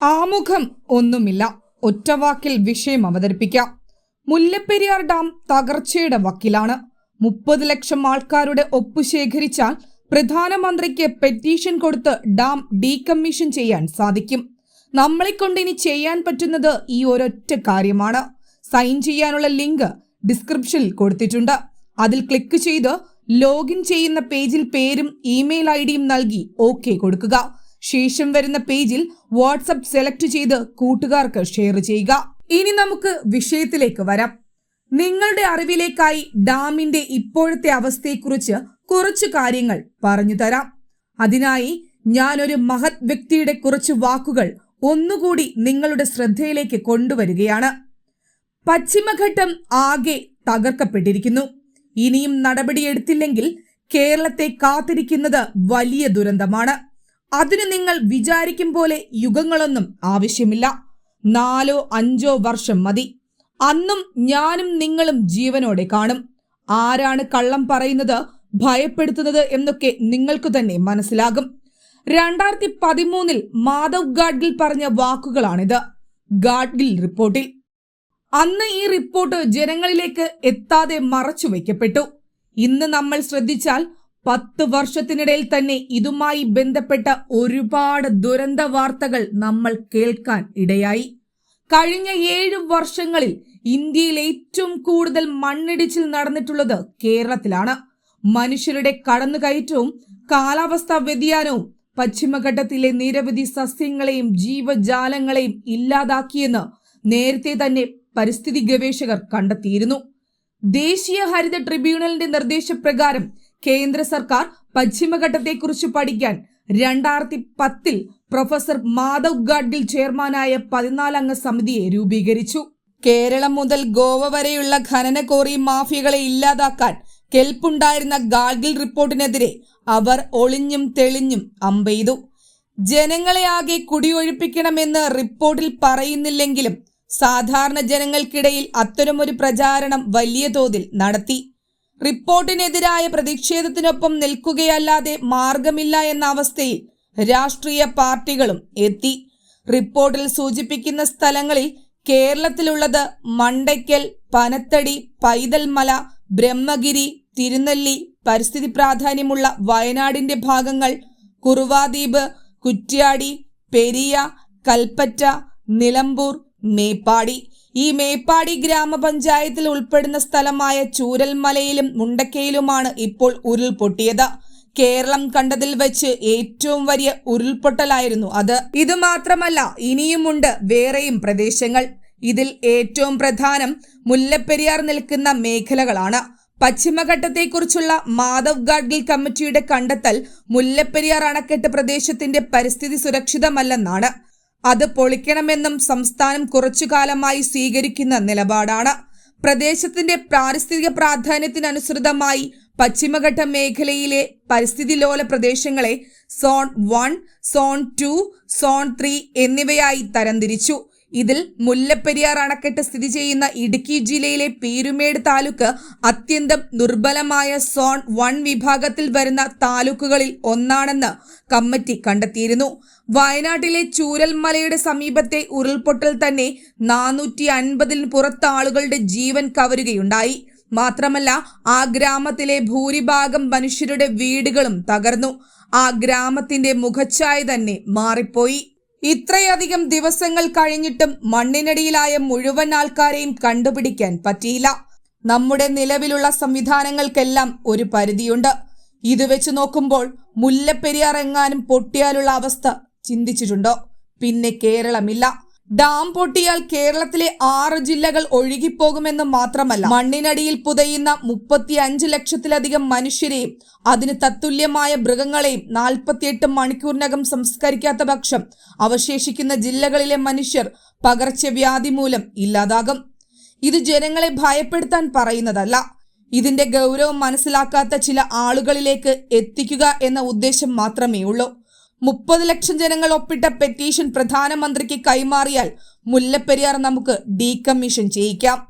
ആമുഖം ഒന്നുമില്ല. ഒറ്റവാക്കിൽ വിഷയം അവതരിപ്പിക്കാം. മുല്ലപ്പെരിയാർ ഡാം തകർച്ചയുടെ വക്കിലാണ്. മുപ്പത് ലക്ഷം ആൾക്കാരുടെ ഒപ്പ് ശേഖരിച്ചാൽ പ്രധാനമന്ത്രിക്ക് പെറ്റീഷൻ കൊടുത്ത് ഡാം ഡീകമ്മീഷൻ ചെയ്യാൻ സാധിക്കും. നമ്മളെ കൊണ്ട് ഇനി ചെയ്യാൻ പറ്റുന്നത് ഈ ഒരൊറ്റ കാര്യമാണ്. സൈൻ ചെയ്യാനുള്ള ലിങ്ക് ഡിസ്ക്രിപ്ഷനിൽ കൊടുത്തിട്ടുണ്ട്. അതിൽ ക്ലിക്ക് ചെയ്ത് ലോഗിൻ ചെയ്യുന്ന പേജിൽ പേരും ഇമെയിൽ ഐ ഡിയും നൽകി ഓക്കെ കൊടുക്കുക. ശേഷം വരുന്ന പേജിൽ വാട്സപ്പ് സെലക്ട് ചെയ്ത് കൂട്ടുകാർക്ക് ഷെയർ ചെയ്യുക. ഇനി നമുക്ക് വിഷയത്തിലേക്ക് വരാം. നിങ്ങളുടെ അറിവിലേക്കായി ഡാമിന്റെ ഇപ്പോഴത്തെ അവസ്ഥയെക്കുറിച്ച് കുറച്ച് കാര്യങ്ങൾ പറഞ്ഞു തരാം. അതിനായി ഞാനൊരു മഹത് വ്യക്തിയുടെ കുറച്ച് വാക്കുകൾ ഒന്നുകൂടി നിങ്ങളുടെ ശ്രദ്ധയിലേക്ക് കൊണ്ടുവരികയാണ്. പശ്ചിമഘട്ടം ആകെ തകർക്കപ്പെട്ടിരിക്കുന്നു. ഇനിയും നടപടിയെടുത്തില്ലെങ്കിൽ കേരളത്തെ കാത്തിരിക്കുന്നത് വലിയ ദുരന്തമാണ്. അതിന് നിങ്ങൾ വിചാരിക്കും പോലെ യുഗങ്ങളൊന്നും ആവശ്യമില്ല. നാലോ അഞ്ചോ വർഷം മതി. അന്നും ഞാനും നിങ്ങളും ജീവനോടെ കാണും. ആരാണ് കള്ളം പറയുന്നത് ഭയപ്പെടുത്തുന്നത് എന്നൊക്കെ നിങ്ങൾക്ക് തന്നെ മനസ്സിലാകും. രണ്ടായിരത്തി പതിമൂന്നിൽ മാധവ് ഗാഡ്ഗിൽ പറഞ്ഞ വാക്കുകളാണിത്. ഗാഡ്ഗിൽ റിപ്പോർട്ടിൽ. അന്ന് ഈ റിപ്പോർട്ട് ജനങ്ങളിലേക്ക് എത്താതെ മറച്ചു വയ്ക്കപ്പെട്ടു. ഇന്ന് നമ്മൾ ശ്രദ്ധിച്ചാൽ പത്ത് വർഷത്തിനിടയിൽ തന്നെ ഇതുമായി ബന്ധപ്പെട്ട ഒരുപാട് ദുരന്ത വാർത്തകൾ നമ്മൾ കേൾക്കാൻ ഇടയായി. കഴിഞ്ഞ ഏഴ് വർഷങ്ങളിൽ ഇന്ത്യയിൽ ഏറ്റവും കൂടുതൽ മണ്ണിടിച്ചിൽ നടന്നിട്ടുള്ളത് കേരളത്തിലാണ്. മനുഷ്യരുടെ കടന്നുകയറ്റവും കാലാവസ്ഥാ വ്യതിയാനവും പശ്ചിമഘട്ടത്തിലെ നിരവധി സസ്യങ്ങളെയും ജീവജാലങ്ങളെയും ഇല്ലാതാക്കിയെന്ന് നേരത്തെ തന്നെ പരിസ്ഥിതി ഗവേഷകർ കണ്ടെത്തിയിരുന്നു. ദേശീയ ഹരിത ട്രിബ്യൂണലിന്റെ നിർദ്ദേശപ്രകാരം കേന്ദ്ര സർക്കാർ പശ്ചിമഘട്ടത്തെക്കുറിച്ച് പഠിക്കാൻ രണ്ടായിരത്തി പത്തിൽ പ്രൊഫസർ മാധവ് ഗാഡ്ഗിൽ ചെയർമാനായ പതിനാലംഗ സമിതിയെ രൂപീകരിച്ചു. കേരളം മുതൽ ഗോവ വരെയുള്ള ഖനന കോറി മാഫിയകളെ ഇല്ലാതാക്കാൻ കെൽപ്പുണ്ടായിരുന്ന ഗാഡ്ഗിൽ റിപ്പോർട്ടിനെതിരെ അവർ ഒളിഞ്ഞും തെളിഞ്ഞും അമ്പെയ്തു. ജനങ്ങളെ ആകെ കുടിയൊഴിപ്പിക്കണമെന്ന് റിപ്പോർട്ടിൽ പറയുന്നില്ലെങ്കിലും സാധാരണ ജനങ്ങൾക്കിടയിൽ അത്തരമൊരു പ്രചാരണം വലിയ തോതിൽ നടത്തി. റിപ്പോർട്ടിനെതിരായ പ്രതിഷേധത്തിനൊപ്പം നിൽക്കുകയല്ലാതെ മാർഗമില്ല എന്ന അവസ്ഥയിൽ രാഷ്ട്രീയ പാർട്ടികളും എത്തി. റിപ്പോർട്ടിൽ സൂചിപ്പിക്കുന്ന സ്ഥലങ്ങളിൽ കേരളത്തിലുള്ളത് മണ്ടയ്ക്കൽ പനത്തടി പൈതൽമല ബ്രഹ്മഗിരി തിരുനെല്ലി പരിസ്ഥിതി പ്രാധാന്യമുള്ള വയനാടിന്റെ ഭാഗങ്ങൾ കുറുവാദ്വീപ് കുറ്റ്യാടി പെരിയ കൽപ്പറ്റ നിലമ്പൂർ മേപ്പാടി. ഈ മേപ്പാടി ഗ്രാമപഞ്ചായത്തിൽ ഉൾപ്പെടുന്ന സ്ഥലമായ ചൂരൽമലയിലും മുണ്ടക്കയിലുമാണ് ഇപ്പോൾ ഉരുൾപൊട്ടിയത് കേരളം കണ്ടതിൽ വെച്ച് ഏറ്റവും വലിയ ഉരുൾപൊട്ടലായിരുന്നു അത്. ഇത് മാത്രമല്ല ഇനിയുമുണ്ട് വേറെയും പ്രദേശങ്ങൾ. ഇതിൽ ഏറ്റവും പ്രധാനം മുല്ലപ്പെരിയാർ നിൽക്കുന്ന മേഖലകളാണ്. പശ്ചിമഘട്ടത്തെക്കുറിച്ചുള്ള മാധവ് ഗാഡ്ഗിൽ കമ്മിറ്റിയുടെ കണ്ടെത്തൽ മുല്ലപ്പെരിയാർ അണക്കെട്ട് പ്രദേശത്തിന്റെ പരിസ്ഥിതി സുരക്ഷിതമല്ലെന്നാണ്. അത് പൊളിക്കണമെന്നും സംസ്ഥാനം കുറച്ചുകാലമായി സ്വീകരിക്കുന്ന നിലപാടാണ്. പ്രദേശത്തിന്റെ പാരിസ്ഥിതിക പ്രാധാന്യത്തിനനുസൃതമായി പശ്ചിമഘട്ട മേഖലയിലെ പരിസ്ഥിതി ലോല പ്രദേശങ്ങളെ zone one zone two zone three എന്നിവയായി തരംതിരിച്ചു. ഇതിൽ മുല്ലപ്പെരിയാർ അണക്കെട്ട് സ്ഥിതി ചെയ്യുന്ന ഇടുക്കി ജില്ലയിലെ പീരുമേട് താലൂക്ക് അത്യന്തം ദുർബലമായ സോൺ വൺ വിഭാഗത്തിൽ വരുന്ന താലൂക്കുകളിൽ ഒന്നാണെന്ന് കമ്മിറ്റി കണ്ടെത്തിയിരുന്നു. വയനാട്ടിലെ ചൂരൽമലയുടെ സമീപത്തെ ഉരുൾപൊട്ടൽ തന്നെ നാനൂറ്റി അൻപതിന് പുറത്ത് ആളുകളുടെ ജീവൻ കവരുകയുണ്ടായി. മാത്രമല്ല ആ ഗ്രാമത്തിലെ ഭൂരിഭാഗം മനുഷ്യരുടെ വീടുകളും തകർന്നു. ആ ഗ്രാമത്തിന്റെ മുഖച്ഛായ തന്നെ മാറിപ്പോയി. ഇത്രയധികം ദിവസങ്ങൾ കഴിഞ്ഞിട്ടും മണ്ണിനടിയിലായ മുഴുവൻ ആൾക്കാരെയും കണ്ടുപിടിക്കാൻ പറ്റിയില്ല. നമ്മുടെ നിലവിലുള്ള സംവിധാനങ്ങൾക്കെല്ലാം ഒരു പരിധിയുണ്ട്. ഇത് വെച്ച് നോക്കുമ്പോൾ മുല്ലപ്പെരിയാർ എങ്ങാനും പൊട്ടിയാലുള്ള അവസ്ഥ ചിന്തിച്ചിട്ടുണ്ടോ? പിന്നെ കേരളമില്ല. ഡാം പൊട്ടിയാൽ കേരളത്തിലെ ആറ് ജില്ലകൾ ഒഴുകിപ്പോകുമെന്ന് മാത്രമല്ല മണ്ണിനടിയിൽ പുതയുന്ന മുപ്പത്തി അഞ്ച് ലക്ഷത്തിലധികം മനുഷ്യരെയും അതിന് തത്തുല്യമായ മൃഗങ്ങളെയും നാൽപ്പത്തിയെട്ട് മണിക്കൂറിനകം സംസ്കരിക്കാത്ത പക്ഷം അവശേഷിക്കുന്ന ജില്ലകളിലെ മനുഷ്യർ പകർച്ചവ്യാധി മൂലം ഇല്ലാതാകും. ഇത് ജനങ്ങളെ ഭയപ്പെടുത്താൻ പറയുന്നതല്ല ഇതിന്റെ ഗൗരവം മനസ്സിലാക്കാത്ത ചില ആളുകളിലേക്ക് എത്തിക്കുക എന്ന ഉദ്ദേശം മാത്രമേ ഉള്ളൂ മുപ്പത് ലക്ഷം ജനങ്ങൾ ഒപ്പിട്ട പെറ്റീഷൻ പ്രധാനമന്ത്രിക്ക് കൈമാറിയാൽ മുല്ലപ്പെരിയാർ നമുക്ക് ഡീകമ്മീഷൻ ചെയ്യിക്കാം.